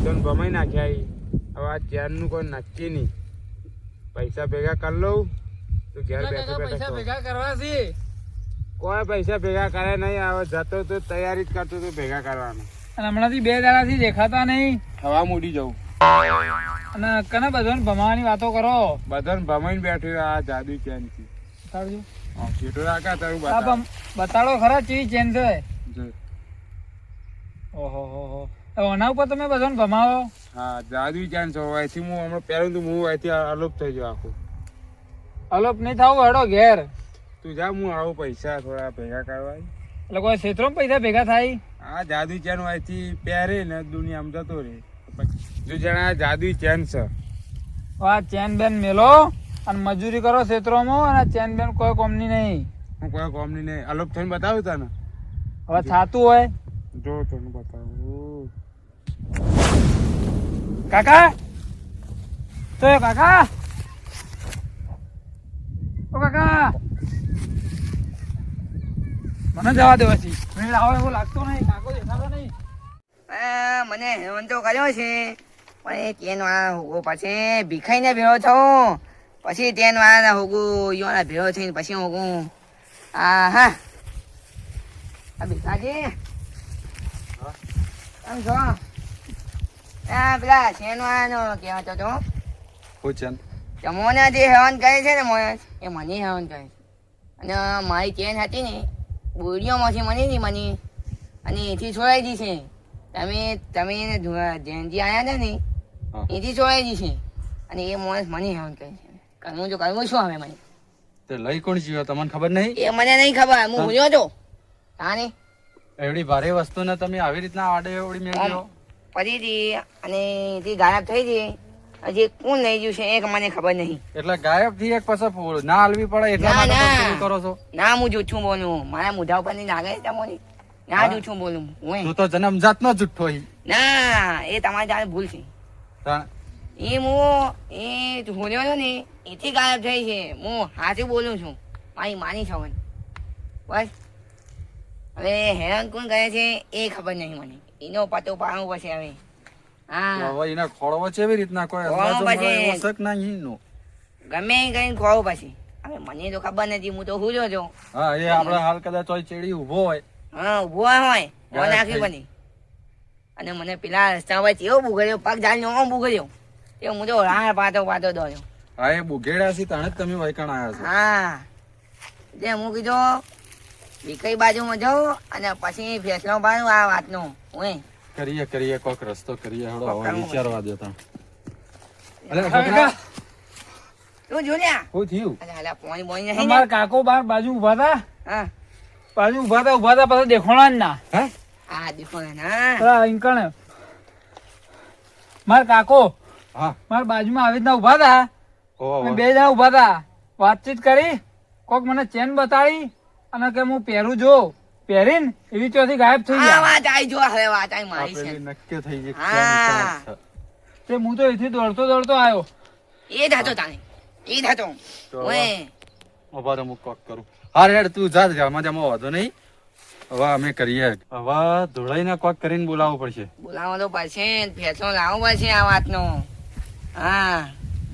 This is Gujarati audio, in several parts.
બધાને ભમાઈ નાખ્યા. હવે આ ચેનનું કોઈ નક્કી નહીં. પૈસા ભેગા કરી લઉં તો ઘેર બેઠો પૈસા ભેગા કરવા છે. કોઈ પૈસા ભેગા કરે નહીં હવે જતો તો તૈયારી જ કરતો તો ભેગા કરવાનો. અને હમણાંથી બે દાડાથી દેખાતા નહીં. હવા મૂડી જવું. અને કને બધાને ભમાવાની વાતો કરો? બધાને ભમાઈને બેઠું આ જાદુ ચેનથી કેટલો રાખા તારું આ બતાડો ખરા ચેવી ચેન છે? ઓહો હો હો. આના ઉપર તમે બધાને ભમાવો હા જાદુ જાન છો. અહીંથી હું હમણાં પહેલું તો હું અહીંથી અલોપ થઈ જાઉં આખું. અલોપ નહીં થાવ હેડો ઘેર. તું જા હું આવું પૈસા થોડા ભેગા કરવા એટલે કોઈ ક્ષેત્રમાં પૈસા ભેગા થાય? આ જાદુ ચેન અહીંથી પહેરે ને દુનિયામાં જતો રહે. જો જણા જાદુ ચેન છે. આ ચેન બેન મેલો. અને મજૂરી કરો ક્ષેત્રોમાં અને ચેન બેન કોઈ કોમની નહીં. હું કોઈ કોમની નહીં. અલોપ થઈને બતાવું તને. હવે થાતું હોય. જો તને બતાવું. કાકા? તો કાકા? ઓ કાકા! મને જવા દો પછી મેળ આવે એવું લાગતો નહીં કાકો દેખાતો નહીં. મને હેવન તો કર્યો છે. પણ એ તેન વાળા હોગો પછી ભીખાઈને ભેળો થયો. પછી તેન વાળાના હોગું યોના ભેળો થઈને પછી હું આ હા આ ભીખાજી. આમ છો. આ પેલા શેન વાળાનો કહેવાતો તો હું તમોને જે હેવન કરે છે ને મોય એ મને હેવન કરે છે. અને મારી ચેન હતી ને બોડીઓમાંથી મની હતી મની. અને એથી છોડાઈ દી છે. તમે તમે એને જયંતિ આવ્યા હતા ને એથી છોડાઈ દી છે. અને એ માણસ મને હેવન કરે છે. કરવું તો કરવું શું હવે મને? તે લઈ કોણ જીવ્યો? તમને ખબર નહીં? એ મને નહીં ખબર હું ભૂલ્યો હતો તાને એવડી ભારે વસ્તુને તમે આવી રીતના આડે એવડી મેળવ્યો પડી હતી અને એથી ગાયબ થઈ હતી હજી કોણ લઈ ગયું છે એ મને ખબર નહીં. એટલે ગાયબથી એક પછી ના હાલવી પડે એટલા માટે. કરો છો? ના હું જૂઠું બોલું. મારા મોઢા ઉપરની લાગે છે તમને? ના? જૂઠું બોલું. હું તું તો જન્મજાત નો જૂઠો ના એ તમારી જાતે ભૂલ છે. એ હું એ ભૂલ્યો છો ને એથી ગાયબ થઈ છે. હું હાથે બોલું છું. મારી માની છવન બસ. હવે હેરાન કોણ કરે છે એ ખબર નહીં મને. એનો પતો પાડવો પડશે હવે. હા. હવે એને ખોળવો છે એવી રીતના કોઈ અંદાજો નહીં નો ગમે કઈ કરીને પછી હવે મને તો ખબર નથી હું તો ભૂલ્યો છું. હા એ આપણે હાલ કદાચ હોય ચેડી ઊભો હોય. હા ઊભો હોય. ગાયબ નાખી બની. અને મને પેલા રસ્તા પર એવો બુગડ્યો પગ જાળીને નો બુગડ્યો તે હું તો રાહ પાતો પાતો દોડ્યો. હા એ બુઘેડા છે તણે તમે વૈકણ આવ્યા છો. હા. એટલે હું કીધું વિકઈ બાજુમાં જાઉં અને પછી ફેસલો પાડું આ વાતનો. હું કરીએ કરીએ કોક રસ્તો કરીએ. હળો હવે વિચારવા દે તા અલે છોકરા તું જોયા શું થયું? અરે હાલા પોણી બોણી નહીં ને? અમારા કાકો બાર બાજુ ઊભા હતા? હા. બાજુ ઊભા હતા ઊભા હતા પાછા દેખોણા જ ના. હે? આ દેખોણા ને ઇંકણ મારા કાકો. હા. મારા બાજુમાં આવી રીતના ઊભા હતા. બે જણા ઊભા હતા. વાતચીત કરી. કોક મને ચેન બતાડી. અને કે હું પહેરું જો. પહેરીને એવી ચોથી ગાયબ થઈ આ વાત આઈ જો હવે વાત આઈ મારી છે. નક્કી થઈ ગઈ હા. તે હું તો એથી દોડતો દોડતો આવ્યો એ જ હતો તાણે. એ જ હતો. ઓય. ઊભા હું કોક કરું. હા રેડ તું જા જમા જમા વાંધો નહીં. હવે અમે કરીએ હવે ધોળાઈને કોક કરીને બોલાવવું પડશે. બોલાવો તો પડશે ફેસલો લાવવો પડશે આ વાતનો. હા.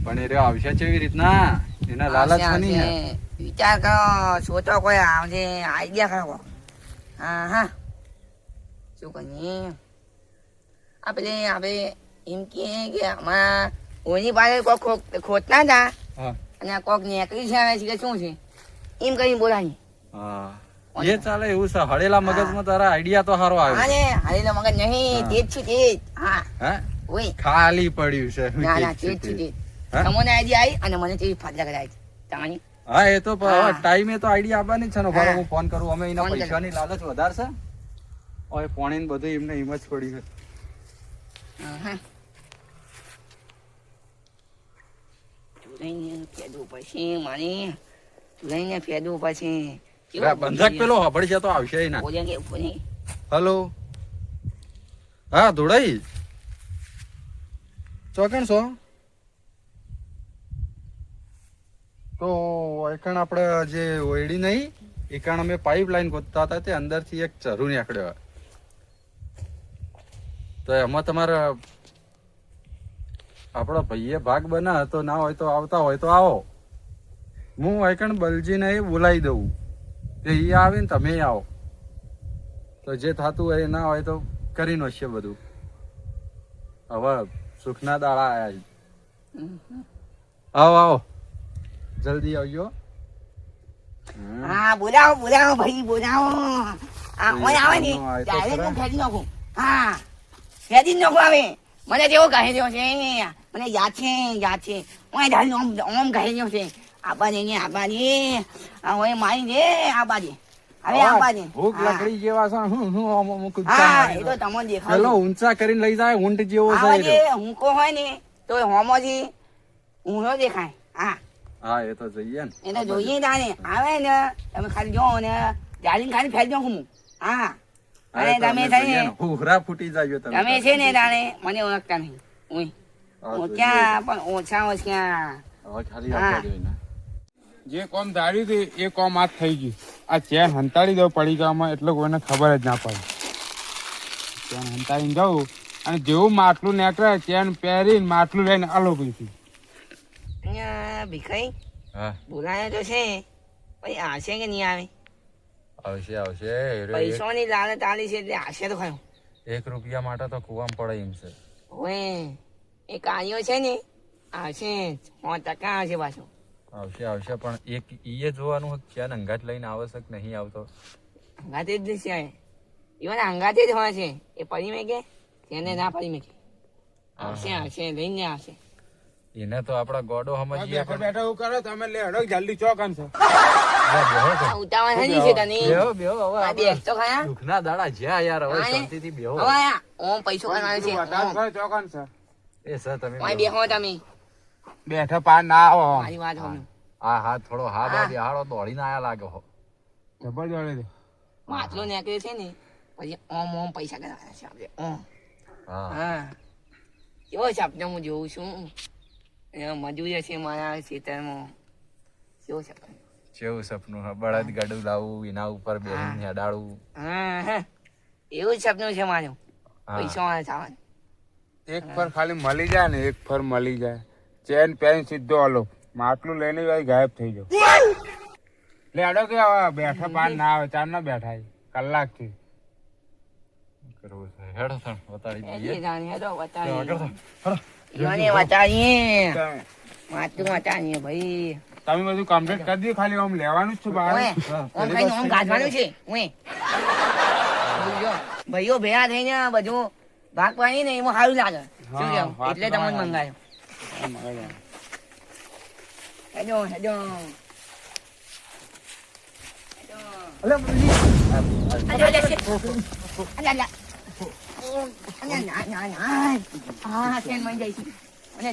પણ એ રહ્યો આવશે કેવી રીતના. એના લાલચ આવશે, હે. વિચાર કરો સોચો કોઈ આવજે આઈડિયા કરો. હા હા. શું કહીએ આપણે આપણે એમ કે કે અમારા ઓની પાસે કોક ખોટના હતા. અને કોક નેકરી છે આવે કે શું છે? એમ કઈ બોલાવી હા. એ ચાલે એવું છે હળેલા મગજમાં તારા આઈડિયા તો સારો હા આવ્યો ને હારેલો મગજ નહીં હા. તેજ છું તેજ. હા. હા? ઓય. ખાલી પડ્યું છે ના ના તે જ તેજ છું તે. હા? તમને આઈડિયા આવી અને મને તેવી ફાટલા કરાવી તાણી હા એ તો ટાઈમે તો આઈડિયા આપવાની છે ને. હા. હું ફોન કરું. અમે એના પૈસાની લાલચ વધારશે? ઓય પોણી ને બધું એમને હિંમત પડી છે. હા ચૂલાઈને ફેદવું પડશે મારે. ચૂલાઈને ફેદવું પડશે. બંધક પેલો હબળ છે તો આવશે ના. હલો. હા ધોળાઈ. ચોકણ છો તો એકણ આપણે જે ઓયડી નહીં એકણ અમે પાઇપ લાઈન ગોતતા હતા તે અંદરથી એક ચરુ નીકળ્યો તો એમાં તમારા આપણા ભાઈએ ભાગ બના તો ના હોય તો આવતા હોય તો આવો. હું વાયકણ બલજીને એ બોલાવી દઉં. કે એ આવે ને તમે આવો. તો જે થતું હોય એ ના હોય તો કરી નાખીએ બધું. હવે સુખના દાડા આવ્યા આવો આવો. જલ્દી આવજો. હા બોલાવો બોલાવો ભાઈ બોલાવો. આ ઓય આવે ને ત્યારે હું ફેરી નાખું. હા ફેરી નાખું આવે. મને જેવો કહે રહ્યો છે મને યાદ છે યાદ છે. ઓય ધારી ઓમ ઓમ કહે રહ્યો છે. આબાજી ને આબાજી આ ઓય મારી ને આબાજી હવે ભૂખ લકડી જેવા છે હું હું આમ આમ હા એ તો તમને પેલો દેખાય ઊંચા કરીને લઈ જાય ઊંટ જેવો છે. હુંકો હોય ને તો હોમોજી ઊંઘો દેખાય. હા. હા એ તો જઈએ ને. એ તો જોઈએ તાને આવે ને તમે ખાલી જો ને જાલીને ખાલી ફેરી દો હું. હા. અને તમે અમે છે. હુહરા ફૂટી જાય તમે. તમે છે ને તાણે મને ઓળખતા નહીં. ઉઈ. હા. ક્યાં પણ ઓછા ઓછા હવે ખાલી હા. આપવા જોઈએ ને. જે કોમ ધાર્યું હતું એ કોમ આજ થઈ ગયું. આ ચેન હંતાડી દઉં પડી ગામમાં એટલે કોઈને ખબર જ ના પડે. ચેન હંતાડીને જવું અને જેવું માટલું નીકળે ચેન પહેરીને માટલું લઈને આલો પીશું અહીંયા ભીખાઈ? હા. બોલાયો તો છે. પછી આવશે કે નહીં આવે? આવશે આવશે. પૈસાની લાલચ આલી છે એટલે આવશે તો ખરું. એક. રૂપિયા માટે તો કુવામાં પડે એમ છે. ઓએ એ કાર્યો છે ને આવશે સો ટકા આવશે પાછો. આવશે આવશે પણ એક ઈએ જોવાનું ક્યાં અંગાત લઈને આવશ્યક નહીં આવતો? અંગાતે જ છે ઈવન અંગાતે જ હોય છે. એ પડી મેં કે તેને ના પડી મેં આવશે આવશે લઈને આવશે. એને તો આપડા ગોડો સમજીએ બેઠા બેઠા એવું કરો તમે લે હડો જલ્દી ચો કામ છે. તને. બેહો બેહો હવે આ આપણે બેસ તો ખરા દુઃખના દાડા જ્યાં યાર હવે હા, એ. શાંતિથી બેહો. હવે આ ઓમ પૈસો કરવાનો છે. વધારે ઓમ. કરો ચોકન છે? એ સર તમે ઓય બેહો. બેહો તમે. બેઠા પાર ના આવો. આમ. મારી વાત હોમે હાથ થોડો હા હા. બા દોડીને આયા લાગે હો. જબર દોડે માટલો નીકળ્યો છે ને પછી ઓમ ઓમ પૈસા કરવાના છે આપણે. ઓમ. હા. હા. કેવો સપનો હું જોઉં છું? મજૂર છે મારા ખેતરમાં. કેવો સપનો કેવું સપનું હે? બળદ ગાડું લાવવું એના ઉપર બેહીને હેડાડવું. હા હા. એવું સપનું છે મારું. પૈસો વાળા થવાનું. એક ફર ખાલી મળી જાય ને એક ફર મળી જાય. ચેન પેન સીધો આલો. માટલું લઈને ગાયબ થઈ જાવ કે બેઠા બાર ના આવે ચાર ના બેઠા કલાકથી કરવું છે? હેડો થણ બતાડી દઈએ. હેડો આગળ બતાવીએ તમે ભાઈ. તમે બધું કમ્પ્લીટ કરી દીધું ખાલી આમ લેવાનું જ છે બહાર. ગાજવાનું છે. ઓય. ભાઈઓ ભેગા થઈને બધું ભાગ પાડી ને એમાં સારું લાગે. શું કેવું? એટલે તમને મંગાયો. હેડો હેડો. અલ્યા, અલ્યા, અલ્યા. અલ્યા, ના, મને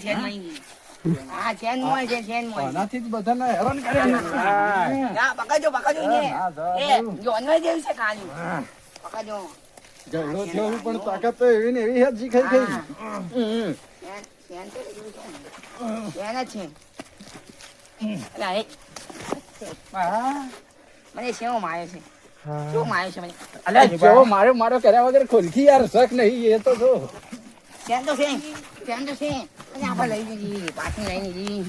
છે, ચેન મળી. આનાથી જ છે પણ તાકાત એવી ને એવી હેજી ખાઈ ગઈ. મને શેવો માયો છે શું છે મને? અલ્યા જેવો માર્યો માર્યો કર્યા વગર ખોલખી યાર શક નહીં એ તો જો ચેન તો છે? ચેન તો છે? અને આપણે લઈ લીધી પાછી લઈ લીધી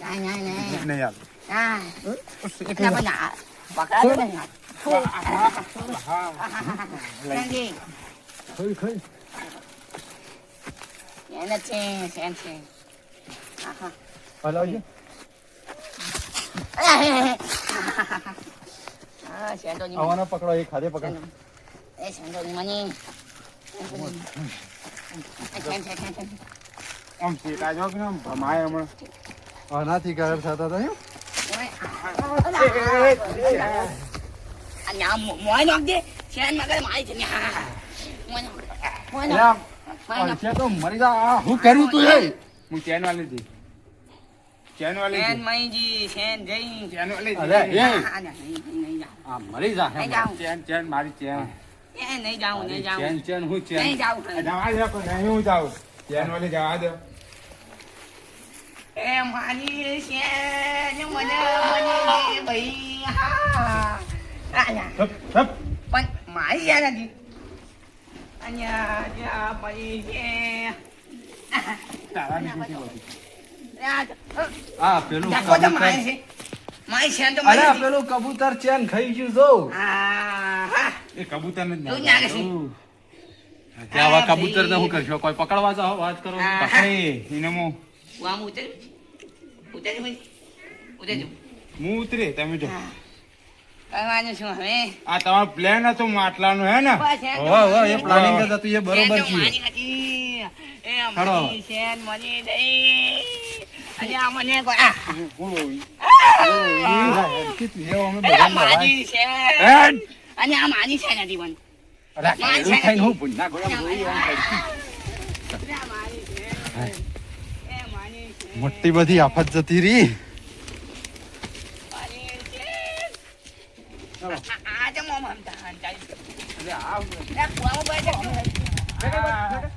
ના ના ના. નહીં યાર ના એટલે આપણે ના પકડાતો ને ચેનજી, ખોઈ ખોઈ છે ચેન છે. આહા. હલાવજો. હા સેન્ટોની પકડો એ ખાધે પકડ. એ સેન્ટોની મની ચેન છે ચેન છે આમ ચેતા જો કે આમ ભમાય હમણાં? આનાથી ગાયબ થતા હતા એમ? મોય નાખ દે. ચેન મગર મારી છે મોય નાખ. મોય નાખ. તો મરી જા હું કર્યું તું એ? હું ચેન વાલી હતી ચેન વાલી ચેન મઈજી ચેન જઈ. ચેન વાલી અરે એ આ મરી જા ચેન ચેન મારી ચેન. એ નહીં જાઉં નહીં જાઉં. ચેન ચેન હું ચેન? નહીં જાઉં જવા દે કોઈ નહીં હું જાઉં. ચેન વાલી જવા દે. એ મારી ચેન મને મને ભાઈ હા. આ હપ, હપ. પણ મારી યાર નથી અહીંયા જ્યાં ભાઈ છે આ પેલું તો અરે પેલું કબૂતર ચેન ખાઈ ગયું જો. એ કબૂતર ને તું જ છે. આવા કબૂતર ને હું કરશો? કોઈ પકડવા જાઓ? વાત કરો. પકડી. એને હું હું આમ ઉતર? ઉતર ઉતર હું ઉતરે તમે જો. કરવાનું શું હવે? આ તમારો પ્લાન હતો માટલાનો હે ને? એ. પ્લાનિંગ જ હતું. એ બરોબર છે એ ખરો. મારી શેન મળી ગઈ. આ મને કોઈ- અને આ મારી શેન હતી પણ. મોટી બધી આફત જતી રહી. આ-